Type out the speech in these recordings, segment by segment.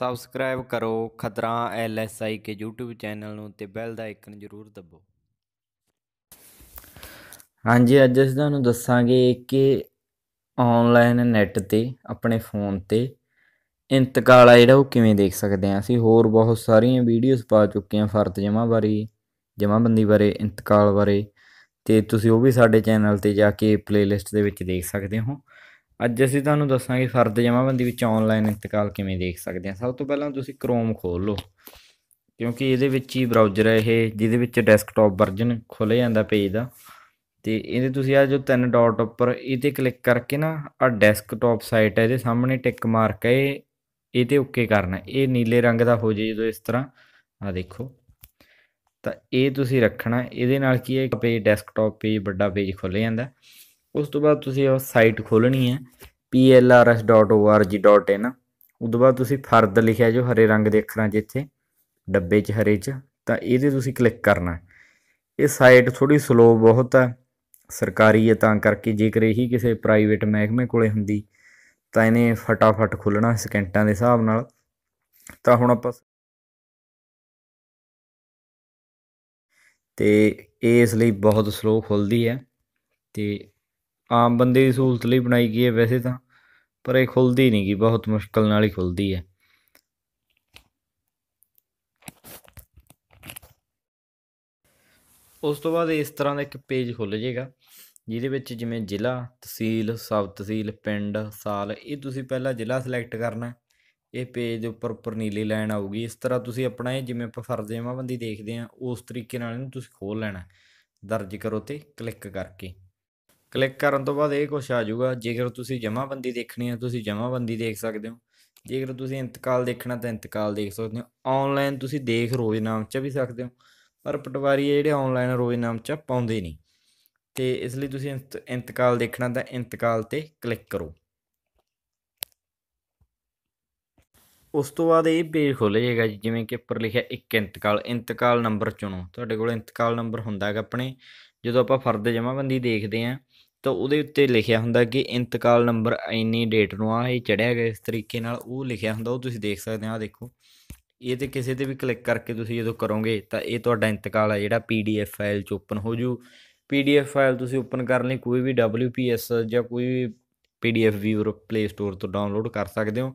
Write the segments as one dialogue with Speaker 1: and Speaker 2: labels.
Speaker 1: Subscribe ਕਰੋ ਖਤਰਾ ਐਲਐਸਆਈ ਕੇ YouTube channel ਨੂੰ ਤੇ ਬੈਲ ਦਾ ਆਈਕਨ ਜ਼ਰੂਰ ਦਬਾਓ
Speaker 2: ਹਾਂਜੀ, ਅੱਜ ਅਸੀਂ ਤੁਹਾਨੂੰ ਦੱਸਾਂਗੇ ਕਿ ਆਨਲਾਈਨ ਨੈਟ ਤੇ, ਆਪਣੇ ਫੋਨ ਤੇ ਇੰਤਕਾਲ ਆ ਜਿਹੜਾ ਉਹ ਕਿਵੇਂ ਦੇਖ ਸਕਦੇ ਹਾਂ। ਅਸੀਂ ਹੋਰ ਬਹੁਤ ਸਾਰੀਆਂ ਵੀਡੀਓਜ਼ ਪਾ ਚੁੱਕੇ ਹਾਂ ਫਰਦ ਜਮ੍ਹਾਂ ਬਾਰੇ, ਜਮ੍ਹਾਂਬੰਦੀ ਬਾਰੇ, ਇੰਤਕਾਲ ਬਾਰੇ ਤੇ ਤੁਸੀਂ ਉਹ ਵੀ ਸਾਡੇ ਚੈਨਲ ਤੇ ਜਾ ਕੇ ਪਲੇਲਿਸਟ ਦੇ ਵਿੱਚ ਦੇਖ ਸਕਦੇ ਹੋ। ਅੱਜ ਅਸੀਂ ਤੁਹਾਨੂੰ ਦੱਸਾਂਗੇ ਫਰਦ ਜਮ੍ਹਾਂਬੰਦੀ ਵਿੱਚ ਆਨਲਾਈਨ ਇੰਤਕਾਲ ਕਿਵੇਂ ਦੇਖ ਸਕਦੇ ਹਾਂ। ਸਭ ਤੋਂ ਪਹਿਲਾਂ ਤੁਸੀਂ ਕ੍ਰੋਮ ਖੋਲ ਲਓ, ਕਿਉਂਕਿ ਇਹਦੇ ਵਿੱਚ ਹੀ ਬਰਾਊਜ਼ਰ ਹੈ ਇਹ, ਜਿਹਦੇ ਵਿੱਚ ਡੈਸਕਟਾਪ ਵਰਜ਼ਨ ਖੁੱਲ ਜਾਂਦਾ ਪੇਜ ਦਾ। ਤੇ ਇਹਦੇ ਤੁਸੀਂ ਆ ਜੋ ਤਿੰਨ ਡਾਟ ਉੱਪਰ ਇਹ ਤੇ ਕਲਿੱਕ ਕਰਕੇ ਨਾ ਆ ਡੈਸਕਟਾਪ ਸਾਈਟ ਹੈ ਇਹਦੇ ਸਾਹਮਣੇ ਟਿਕ ਮਾਰਕ ਹੈ ਇਹ ਇਹ ਤੇ ਓਕੇ ਕਰਨਾ ਇਹ ਨੀਲੇ ਰੰਗ ਦਾ ਹੋ ਜੇ ਜਦੋਂ ਇਸ ਤਰ੍ਹਾਂ ਆ ਦੇਖੋ। ਤਾਂ ਇਹ ਤੁਸੀਂ ਰੱਖਣਾ, ਇਹਦੇ ਨਾਲ ਕੀ ਹੈ ਪੇਜ ਡੈਸਕਟਾਪ ਪੇਜ ਵੱਡਾ ਪੇਜ ਖੁੱਲ ਜਾਂਦਾ। ਉਸ ਤੋਂ ਬਾਅਦ ਤੁਸੀਂ ਉਹ ਸਾਈਟ ਖੋਲਣੀ ਹੈ plrs.org.in ਉਸ ਤੋਂ ਬਾਅਦ ਤੁਸੀਂ ਫਰਦ ਲਿਖਿਆ ਜੋ ਹਰੇ ਰੰਗ ਦੇ ਅੱਖਰਾਂ 'ਚ ਇੱਥੇ, ਡੱਬੇ 'ਚ ਹਰੇ 'ਚ, ਤਾਂ ਇਹਦੇ ਤੁਸੀਂ ਕਲਿੱਕ ਕਰਨਾ ਇਹ ਸਾਈਟ ਥੋੜੀ ਸਲੋ ਬਹੁਤ ਹੈ, ਸਰਕਾਰੀ ਹੈ, ਤਾਂ ਕਰਕੇ ਜੇਕਰ ਇਹੀ ਕਿਸੇ ਪ੍ਰਾਈਵੇਟ ਮਹਿਕਮੇ ਕੋਲੇ ਹੁੰਦੀ, ਤਾਂ ਇਹਨੇ ਫਟਾਫਟ ਖੁੱਲਣਾ ਸਕਿੰਟਾਂ ਦੇ ਹਿਸਾਬ ਨਾਲ। ਤਾਂ ਹੁਣ ਆਪਾਂ ਤੇ ਇਹ ਇਸ ਲਈ ਬਹੁਤ ਸਲੋ ਖੁੱਲਦੀ ਹੈ, ਤੇ ਆਮ ਬੰਦੇ ਦੀ ਸਹੂਲਤ ਲਈ ਬਣਾਈ ਗਈ ਹੈ ਵੈਸੇ ਤਾਂ, ਪਰ ਇਹ ਖੁੱਲਦੀ ਨਹੀਂ ਗਈ ਬਹੁਤ ਮੁਸ਼ਕਲ ਨਾਲ ਹੀ ਖੁੱਲਦੀ ਹੈ। ਉਸ ਤੋਂ ਬਾਅਦ ਇਸ ਤਰ੍ਹਾਂ ਦਾ ਇੱਕ ਪੇਜ ਖੁੱਲ ਜਾਏਗਾ, ਜਿਹਦੇ ਵਿੱਚ ਜਿਵੇਂ ਜ਼ਿਲ੍ਹਾ, ਤਹਿਸੀਲ, ਸਬ ਤਹਿਸੀਲ, ਪਿੰਡ, ਸਾਲ, ਇਹ ਤੁਸੀਂ ਪਹਿਲਾਂ ਜ਼ਿਲ੍ਹਾ ਸਿਲੈਕਟ ਕਰਨਾ ਇਹ ਪੇਜ ਦੇ ਉੱਪਰ ਉੱਪਰ ਨੀਲੀ ਲਾਈਨ ਆਊਗੀ। ਇਸ ਤਰ੍ਹਾਂ ਤੁਸੀਂ ਆਪਣਾ ਇਹ ਜਿਵੇਂ ਆਪਾਂ ਫਰਜ਼ ਜਮਾਬੰਦੀ ਦੇਖਦੇ ਆ ਉਸ ਤਰੀਕੇ ਨਾਲ ਇਹਨੂੰ ਤੁਸੀਂ ਖੋਲ ਲੈਣਾ ਦਰਜ ਕਰੋ ਤੇ ਕਲਿੱਕ ਕਰਕੇ। ਕਲਿੱਕ ਕਰਨ ਤੋਂ ਬਾਅਦ ਇਹ ਕੁਝ ਆ ਜਾਊਗਾ। ਜੇਕਰ ਤੁਸੀਂ ਜਮਾਬੰਦੀ ਦੇਖਣੀ ਹੈ ਤੁਸੀਂ ਜਮਾਬੰਦੀ ਦੇਖ ਸਕਦੇ ਹੋ। ਜੇਕਰ ਤੁਸੀਂ ਇੰਤਕਾਲ ਦੇਖਣਾ, ਤਾਂ ਇੰਤਕਾਲ ਦੇਖ ਸਕਦੇ ਹੋ। ਆਨਲਾਈਨ ਤੁਸੀਂ ਦੇਖ ਰੋਜ਼ ਨਾਮ ਚ ਵੀ ਸਕਦੇ ਹੋ, ਪਰ ਪਟਵਾਰੀ ਜਿਹੜੇ ਆਨਲਾਈਨ ਰੋਜ਼ ਨਾਮ ਚ ਪਾਉਂਦੇ ਨਹੀਂ। ਤੇ ਇਸ ਲਈ ਤੁਸੀਂ ਇੰਤਕਾਲ ਦੇਖਣਾ, ਤਾਂ ਇੰਤਕਾਲ ਤੇ ਕਲਿੱਕ ਕਰੋ। ਉਸ ਤੋਂ ਬਾਅਦ ਇਹ ਪੇਜ ਖੁੱਲ ਜਾਏਗਾ ਜੀ, ਜਿਵੇਂ ਕਿ ਉੱਪਰ ਲਿਖਿਆ ਇੱਕ ਇੰਤਕਾਲ ਇੰਤਕਾਲ ਨੰਬਰ ਚੁਣੋ। ਤੁਹਾਡੇ ਕੋਲ ਇੰਤਕਾਲ ਨੰਬਰ ਹੁੰਦਾ ਹੈਗਾ ਆਪਣੇ। ਜਦੋਂ ਆਪਾਂ ਫਰਦ ਜਮਾਬੰਦੀ ਦੇਖਦੇ ਆਂ ਤਾਂ ਉਹਦੇ ਉੱਤੇ ਲਿਖਿਆ ਹੁੰਦਾ ਕਿ ਇੰਤਕਾਲ ਨੰਬਰ ਇੰਨੀ ਡੇਟ ਨੂੰ ਆ ਇਹ ਚੜਿਆ ਗਿਆ ਇਸ ਤਰੀਕੇ ਨਾਲ, ਉਹ ਲਿਖਿਆ ਹੁੰਦਾ, ਉਹ ਤੁਸੀਂ ਦੇਖ ਸਕਦੇ ਆ ਦੇਖੋ। ਇਹ ਤੇ ਕਿਸੇ ਤੇ ਵੀ ਕਲਿੱਕ ਕਰਕੇ ਤੁਸੀਂ ਜਦੋਂ ਕਰੋਗੇ, ਤਾਂ ਇਹ ਤੁਹਾਡਾ ਇੰਤਕਾਲ ਆ, ਜਿਹੜਾ ਪੀਡੀਐਫ ਫਾਈਲ ਚ ਓਪਨ ਹੋ ਜੂ ਪੀਡੀਐਫ ਫਾਈਲ ਤੁਸੀਂ ਓਪਨ ਕਰਨ ਲਈ ਕੋਈ ਵੀ ਡਬਲਯੂਪੀਐਸ ਜਾਂ ਕੋਈ ਵੀ ਪੀਡੀਐਫ ਵੀਵਰ ਪਲੇ ਸਟੋਰ ਤੋਂ ਡਾਊਨਲੋਡ ਕਰ ਸਕਦੇ ਹੋ।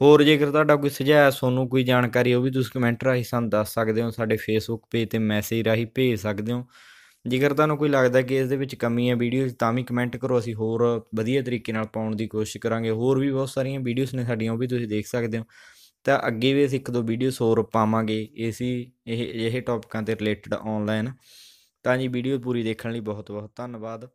Speaker 2: ਹੋਰ ਜੇਕਰ ਤੁਹਾਡਾ ਕੋਈ ਸੁਝਾਅ, ਤੁਹਾਨੂੰ ਕੋਈ ਜਾਣਕਾਰੀ, ਉਹ ਵੀ ਤੁਸੀਂ ਕਮੈਂਟ ਰਾਹੀਂ ਸਾਨੂੰ ਦੱਸ ਸਕਦੇ ਹੋ, ਸਾਡੇ ਫੇਸਬੁੱਕ ਪੇਜ ਤੇ ਮੈਸੇਜ ਰਾਹੀਂ ਭੇਜ ਸਕਦੇ ਹੋ। ਜੇਕਰ ਤੁਹਾਨੂੰ ਕੋਈ ਲੱਗਦਾ ਕਿ ਇਸ ਦੇ ਵਿੱਚ ਕਮੀ ਹੈ ਵੀਡੀਓ ਤਾਂ ਵੀ ਕਮੈਂਟ ਕਰੋ, ਅਸੀਂ ਹੋਰ ਵਧੀਆ ਤਰੀਕੇ ਨਾਲ ਪਾਉਣ ਦੀ ਕੋਸ਼ਿਸ਼ ਕਰਾਂਗੇ। ਹੋਰ ਵੀ ਬਹੁਤ ਸਾਰੀਆਂ ਵੀਡੀਓਜ਼ ਨੇ ਸਾਡੀਆਂ, ਉਹ ਵੀ ਤੁਸੀਂ ਦੇਖ ਸਕਦੇ ਹੋ। ਤਾਂ ਅੱਗੇ ਵੀ ਅਸੀਂ ਇੱਕ ਦੋ ਵੀਡੀਓਜ਼ ਹੋਰ ਪਾਵਾਂਗੇ ਇਸੀ ਇਹ ਇਹ ਟੌਪਿਕਾਂ ਤੇ ਰਿਲੇਟਡ ਆਨਲਾਈਨ ਤਾਂ ਜੀ ਵੀਡੀਓ ਪੂਰੀ ਦੇਖਣ ਲਈ ਬਹੁਤ ਬਹੁਤ ਧੰਨਵਾਦ।